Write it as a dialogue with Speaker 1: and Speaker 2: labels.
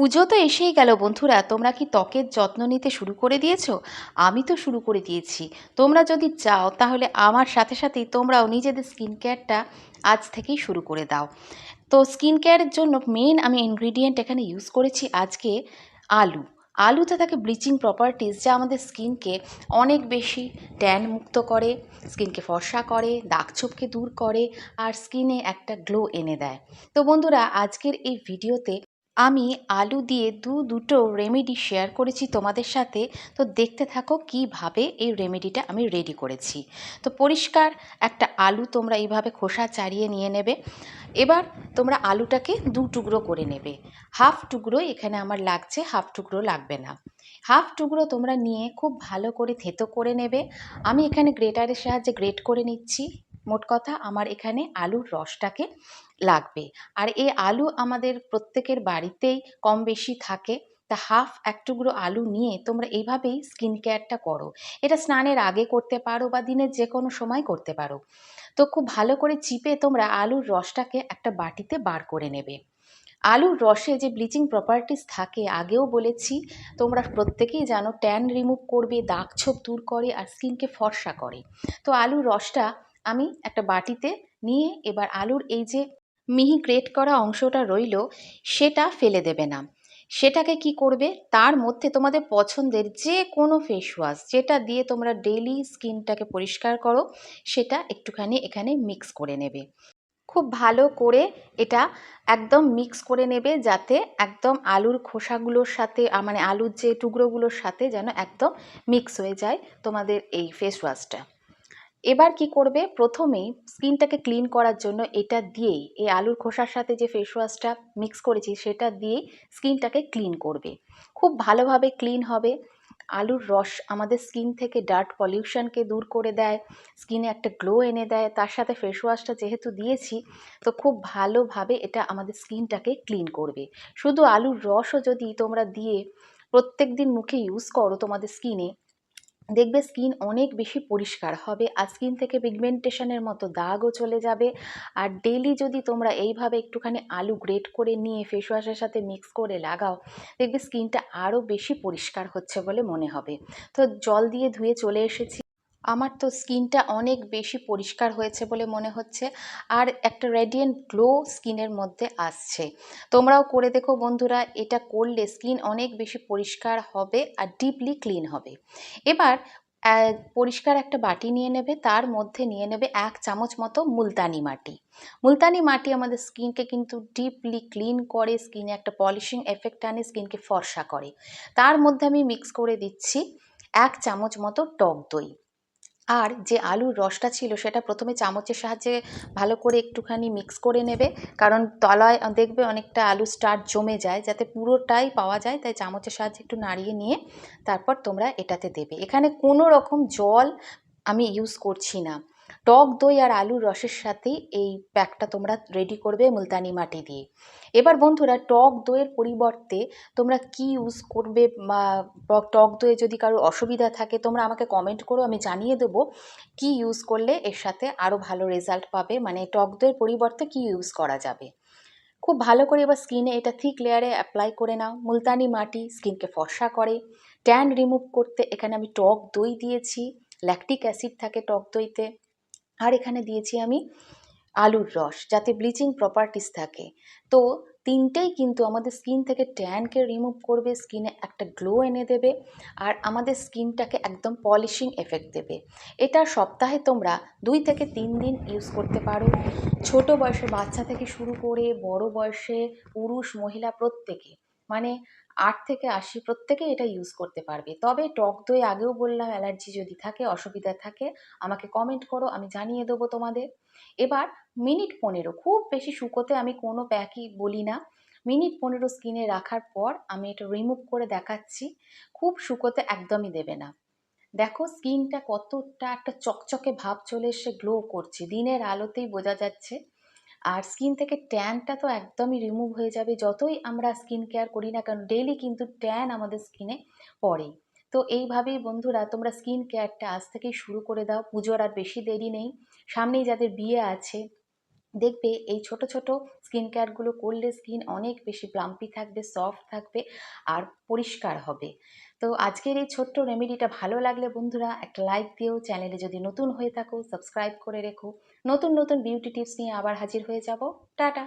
Speaker 1: পুজো তো এসেই গেল বন্ধুরা। তোমরা কি ত্বকের যত্ন নিতে শুরু করে দিয়েছ? আমি তো শুরু করে দিয়েছি। তোমরা যদি চাও, তাহলে আমার সাথে সাথেই তোমরাও নিজেদের স্কিন কেয়ারটা আজ থেকেই শুরু করে দাও। তো স্কিন কেয়ারের জন্য মেন আমি ইনগ্রিডিয়েন্ট এখানে ইউজ করেছি আজকে আলু। আলুতে থাকে ব্লিচিং প্রপার্টিস যা আমাদের স্কিনকে অনেক বেশি ট্যান মুক্ত করে স্কিনকে ফর্সা করে দাগছোপকে দূর করে, আর স্কিনে একটা গ্লো এনে দেয়। তো বন্ধুরা, আজকের এই ভিডিওতে আমি আলু দিয়ে দু, দুটো রেমেডি শেয়ার করেছি তোমাদের সাথে। তো দেখতে থাকো কীভাবে এই রেমেডিটা আমি রেডি করেছি। তো পরিষ্কার, একটা আলু তোমরা এইভাবে খোসা ছাড়িয়ে নিয়ে নেবে। এবার তোমরা আলুটাকে দু টুকরো করে নেবে। হাফ টুকরো এখানে আমার লাগছে, হাফ টুকরো লাগবে না। হাফ টুকরো তোমরা নিয়ে খুব ভালো করে থেতো করে নেবে। আমি এখানে গ্রেটারের সাহায্যে গ্রেট করে নিচ্ছি। মোট কথা আমার এখানে আলুর রসটাকে লাগবে। আর এই আলু আমাদের প্রত্যেকের বাড়িতেই কম বেশি থাকে। তা হাফ এক টুকরো আলু নিয়ে তোমরা এইভাবেই স্কিন কেয়ারটা করো। এটা স্নানের আগে করতে পারো বা দিনের যে কোনো সময় করতে পারো। তো খুব ভালো করে চিপে তোমরা আলুর রসটাকে একটা বাটিতে বার করে নেবে। আলুর রসে যে ব্লিচিং প্রপার্টিস থাকে, আগেও বলেছি, তোমরা প্রত্যেকেই জানো, ট্যান রিমুভ করবে, দাগ ছোপ দূর করে আর স্কিনকে ফর্সা করে। তো আলুর রসটা আমি একটা বাটিতে নিয়ে এবার আলুর এই যে মিহি গ্রেট করা অংশটা রইল, সেটা ফেলে দেবে না। সেটাকে কি করবে? তার মধ্যে তোমাদের পছন্দের যে কোনো ফেস ওয়াশ যেটা দিয়ে তোমরা ডেলি স্কিনটাকে পরিষ্কার করো, সেটা একটুখানি এখানে মিক্স করে নেবে। খুব ভালো করে এটা একদম মিক্স করে নেবে, যাতে একদম আলুর খোসাগুলোর সাথে মানে আলুর যে টুকরোগুলোর সাথে যেন একদম মিক্স হয়ে যায় তোমাদের এই ফেস ওয়াশটা এবার কি করবে? প্রথমে স্কিনটাকে ক্লিন করার জন্য এটা দিয়েই, এই আলুর খোসার সাথে যে ফেস ওয়াশটা মিক্স করেছি সেটা দিয়েই স্কিনটাকে ক্লিন করবে। খুব ভালোভাবে ক্লিন হবে। আলুর রস আমাদের স্কিন থেকে ডার্ট পলিউশনকে দূর করে দেয়, স্কিনে একটা গ্লো এনে দেয়। তার সাথে ফেস ওয়াশটা যেহেতু দিয়েছি, তো খুব ভালোভাবে এটা আমাদের স্কিনটাকে ক্লিন করবে। শুধু আলুর রসও যদি তোমরা দিয়ে প্রত্যেক দিন মুখে ইউজ করো তোমাদের স্কিনে দেখবে স্কিন অনেক বেশি পরিষ্কার হবে আর স্কিন থেকে পিগমেন্টেশনের মতো দাগও চলে যাবে। আর ডেলি যদি তোমরা এইভাবে একটুখানি আলু গ্রেট করে নিয়ে ফেস ওয়াশের সাথে মিক্স করে লাগাও, দেখবে স্কিনটা আরও বেশি পরিষ্কার হচ্ছে বলে মনে হবে। তো জল দিয়ে ধুয়ে চলে এসেছি। আমার তো স্কিনটা অনেক বেশি পরিষ্কার হয়েছে বলে মনে হচ্ছে, আর একটা রেডিয়েন্ট গ্লো স্কিনের মধ্যে আসছে। তোমরাও করে দেখো বন্ধুরা, এটা করলে স্কিন অনেক বেশি পরিষ্কার হবে আর ডিপলি ক্লিন হবে। এবার পরিষ্কার একটা বাটি নিয়ে নেবে, তার মধ্যে নিয়ে নেবে এক চামচ মতো মুলতানি মাটি। মুলতানি মাটি আমাদের স্কিনকে কিন্তু ডিপলি ক্লিন করে, স্কিনে একটা পলিশিং এফেক্ট আনে, স্কিনকে ফর্সা করে। তার মধ্যে আমি মিক্স করে দিচ্ছি এক চামচ মতো টক দই। আর যে আলুর রসটা ছিল সেটা প্রথমে চামচের সাহায্যে ভালো করে একটুখানি মিক্স করে নেবে। কারণ তলায় দেখবে অনেকটা আলু স্টার্ট জমে যায়, যাতে পুরোটাই পাওয়া যায়। তাই চামচের সাহায্যে একটু নাড়িয়ে নিয়ে তারপর তোমরা এটাতে দেবে। এখানে কোনো রকম জল আমি ইউজ করছি না। টক দই আর আলুর রসের সাথেই এই প্যাকটা তোমরা রেডি করবে মুলতানি মাটি দিয়ে। এবার বন্ধুরা, টক দইয়ের পরিবর্তে তোমরা কি ইউজ করবে বা টক দইয়ে যদি কারোর অসুবিধা থাকে, তোমরা আমাকে কমেন্ট করো, আমি জানিয়ে দেবো কি ইউজ করলে এর সাথে আরও ভালো রেজাল্ট পাবে মানে টক দইয়ের পরিবর্তে কি ইউজ করা যাবে। খুব ভালো করে এবার স্কিনে এটা থিক লেয়ারে অ্যাপ্লাই করে নাও। মুলতানি মাটি স্কিনকে ফর্সা করে। ট্যান রিমুভ করতে এখানে আমি টক দই দিয়েছি। ল্যাকটিক অ্যাসিড থাকে টক দইতে। আর এখানে দিয়েছি আমি আলুর রস, যাতে ব্লিচিং প্রপার্টিস থাকে। তো তিনটেই কিন্তু আমাদের স্কিন থেকে ট্যানকে রিমুভ করবে স্কিনে একটা গ্লো এনে দেবে আর আমাদের স্কিনটাকে একদম পলিশিং এফেক্ট দেবে। এটা সপ্তাহে তোমরা দুই থেকে তিন দিন ইউজ করতে পারো। ছোট বয়সে বাচ্চা থেকে শুরু করে বড় বয়সে, পুরুষ, মহিলা প্রত্যেকে। মানে আট থেকে আশি প্রত্যেকে এটা ইউজ করতে পারবে। তবে টক দই আগেও বললাম, অ্যালার্জি যদি থাকে, অসুবিধা থাকে, আমাকে কমেন্ট করো, আমি জানিয়ে দেবো তোমাদের। এবার মিনিট পনেরো, খুব বেশি শুকোতে আমি কোনো প্যাকই বলি না। মিনিট পনেরো স্কিনে রাখার পর আমি এটা রিমুভ করে দেখাচ্ছি, খুব শুকোতে একদমই দেবে না। দেখো স্কিনটা কতটা একটা চকচকে ভাব চলে এসে গ্লো করছে, দিনের আলোতেই বোঝা যাচ্ছে। আর স্কিন থেকে ট্যানটা তো একদমই রিমুভ হয়ে যাবে। যতই আমরা স্কিন কেয়ার করি না কারণ ডেলি কিন্তু ট্যান আমাদের স্কিনে পড়ে তো এইভাবেই বন্ধুরা, তোমরা স্কিন কেয়ারটা আজ থেকেই শুরু করে দাও। পুজোর আর বেশি দেরি নেই। সামনেই যাদের বিয়ে আছে দেখবে এই ছোট ছোট স্কিন কেয়ারগুলো করলে স্কিন অনেক বেশি প্লাম্পি থাকবে সফট থাকবে আর পরিষ্কার হবে। তো আজকের এই ছোট্ট রেমেডিটা ভালো লাগলে বন্ধুরা, একটা লাইক দিও চ্যানেলে যদি নতুন হয়ে থাকো সাবস্ক্রাইব করে রেখো। নতুন নতুন বিউটি টিপস নিয়ে আবার হাজির হয়ে যাব। টাটা!